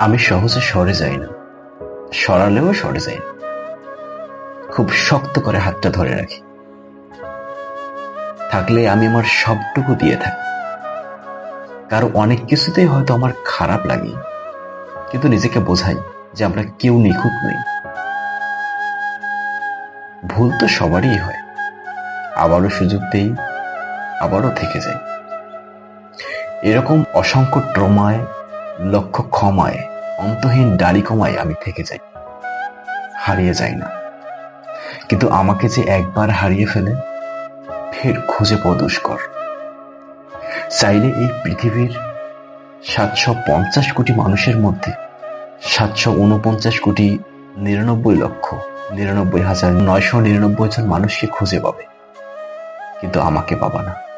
আমি সহজে সরে যাই না। সরালেও সরে যাই না। খুব শক্ত করে হাতটা ধরে রাখি। থাকলে আমি আমার সবটুকু দিয়ে থাকি। কারও অনেক কিছুতেই হয়তো আমার খারাপ লাগে। কিন্তু নিজেকে বোঝাই যে আমরা কেউ নিখুঁত নই। ভুল তো সবারই হয়। আবারও সুযোগ দেই, আবারও থেকে যাই। এরকম অসংখ্য ট্রমায়, লক্ষ ক্ষমায়, অন্তহীন ডালি কমায় আমি থেকে যাই। হারিয়ে যাই না। কিন্তু আমাকে যে একবার হারিয়ে ফেলে, ফের খুঁজে পাওয়া দুষ্কর। চাইলে এই পৃথিবীর সাতশো পঞ্চাশ কোটি মানুষের মধ্যে সাতশো উনপঞ্চাশ কোটি নিরানব্বই লক্ষ, নিরানব্বই হাজার নয়শো নিরানব্বই জন মানুষকে খুঁজে পাবে। কিন্তু আমাকে পাবা না।